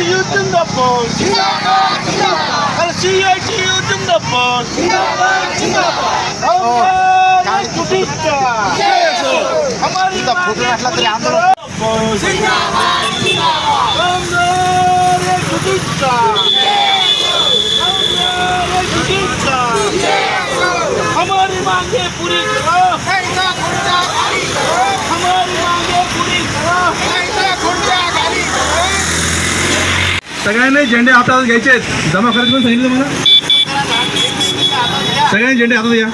CITU जिंदाबाद अरे CITU जिंदाबाद हमारे कुटिस्टा हमारी फोटो घातला तरी आंदोलन हमारे कुटिस्टा हमारे सगळ्यांनी झेंडे हातात घ्यायचे आहेत जमा करायचे पण सांगितलं मला सगळ्यांनी झेंडे हातात घ्या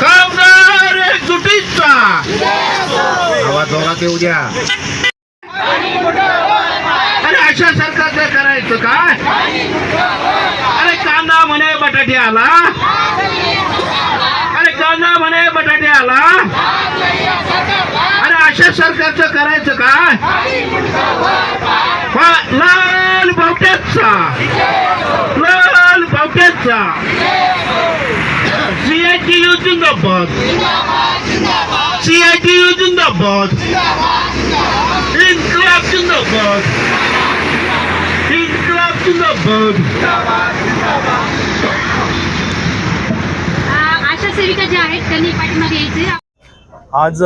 कामगार एकजुटीचा आवाज जोरात येऊ द्या. अरे अशा सरकारचं करायचं काय? अरे कांदा म्हणे बटाटे आला. अरे कांदा म्हणे बटाटे आला. अरे अशा सरकारचं करायचं काय? वा- लाल बावट्याचा लाल बावट्याचा सीआयटीयू जिंदाबाद. जिंदाबाद. इन्कलाब जिंदाबाद. आशा सेविका ज्या आहेत त्यांनी पाठीमागे यायचे. आज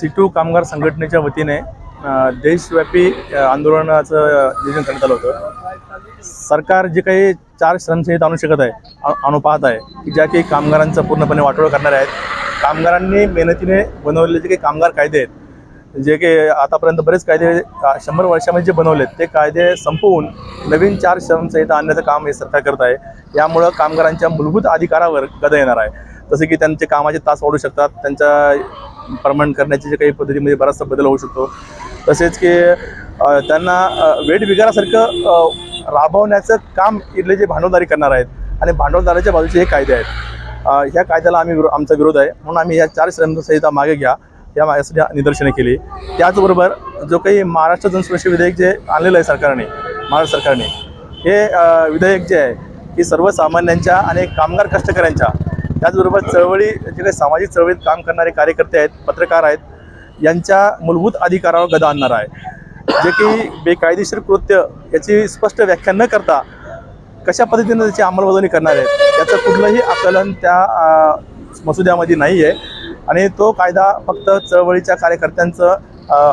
सिटू कामगार संघटनेच्या वतीने देशव्यापी आंदोलनाचं नियोजन करण्यात आलं होतं. सरकार जे काही चार श्रमसंहिता आणू शकत आहे आणू पाहत आहे की ज्या काही कामगारांचं पूर्णपणे वाटोळं करणारे आहेत कामगारांनी मेहनतीने बनवलेले जे काही कामगार कायदे आहेत जे काही आतापर्यंत बरेच कायदे शंभर वर्षामध्ये जे बनवले ते कायदे संपवून नवीन चार श्रमसंहिता आणण्याचं काम हे सरकार करत आहे. यामुळं कामगारांच्या मूलभूत अधिकारावर गदा येणार आहे. जसं की त्यांचे कामाचे तास वाढू शकतात त्यांच्या परमनंट करण्याचे जे काही पद्धतीमध्ये बराचसा बदल होऊ शकतो. तसेच की त्यांना वेट बिगारासारखं राबवण्याचं काम इथले जे भांडवलदारी करणार आहेत आणि भांडवलदाराच्या बाजूचे हे कायदे आहेत. ह्या कायद्याला आम्ही आमचा विरोध आहे. म्हणून आम्ही या चार श्रमसंहिता मागे घ्या. या माझ्यासाठी निदर्शने केली. त्याचबरोबर जो काही महाराष्ट्र जनसुरक्षा विधेयक जे आणलेलं आहे सरकारने महाराष्ट्र सरकारने हे विधेयक जे आहे की सर्वसामान्यांच्या आणि कामगार कष्टकऱ्यांच्या त्याचबरोबर चळवळी जे काही सामाजिक चळवळीत काम करणारे कार्यकर्ते आहेत पत्रकार आहेत यांच्या मूलभूत अधिकारावर गदा आणणार आहे. जे की बेकायदेशीर कृत्य याची स्पष्ट व्याख्या न करता कशा पद्धतीनं त्याची अंमलबजावणी करणार आहेत? याचं कुठलंही आकलन त्या मसुद्यामध्ये नाही आहे आणि तो कायदा फक्त चळवळीच्या कार्यकर्त्यांचं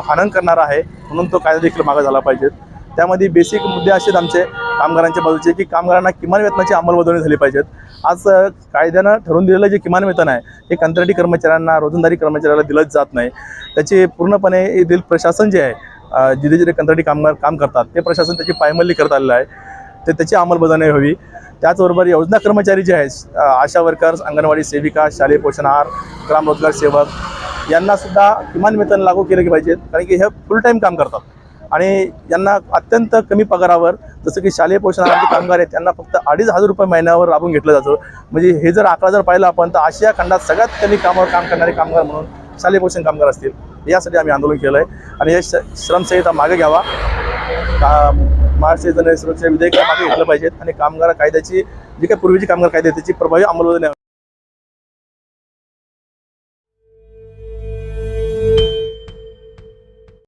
हनन करणारा आहे म्हणून तो कायदा देखील मागा झाला पाहिजे. त्यामध्ये बेसिक मुद्दे असे आहेत आमचे कामगारांच्या बाजूचे की कामगारांना किमान वेतनाची अंमलबजावणी झाली पाहिजेत. आज कायद्यानं ठरवून दिलेलं जे किमान वेतन आहे हे कंत्राटी कर्मचाऱ्यांना रोजंदारी कर्मचाऱ्याला दिलंच जात नाही. त्याचे पूर्णपणे येथील प्रशासन जे आहे जिथे जिथे कंत्राटी कामगार काम करतात ते प्रशासन त्याची पायमल्ली करत आलेलं आहे. ते त्याची अंमलबजावणी हवी. त्याचबरोबर योजना कर्मचारी जे आहेत आशा वर्कर्स अंगणवाडी सेविका शालेय पोषण आहार ग्रामरोजगार सेवक यांनासुद्धा किमान वेतन लागू केले की पाहिजेत कारण की हे फुल टाईम काम करतात. आणि यांना अत्यंत कमी पगारावर जसं की शालेय पोषण आहाराचे कामगार आहेत त्यांना फक्त अडीच हजार रुपये महिन्यावर राबून घेतलं जातं. म्हणजे हे जर आकडा जर पाहिला आपण तर आशिया खंडात सगळ्यात कमी कामावर काम करणारे कामगार म्हणून शालेय पोषण कामगार असतील. यासाठी आम्ही आंदोलन केलं आहे आणि हे श श्रमसंहिता मागे घ्यावा. का महाराष्ट्र जन सुरक्षा विधेयक मागे घेतलं पाहिजेत आणि कामगार कायद्याची जी काही पूर्वीची कामगार कायदे त्याची प्रभावी अंमलबजावणी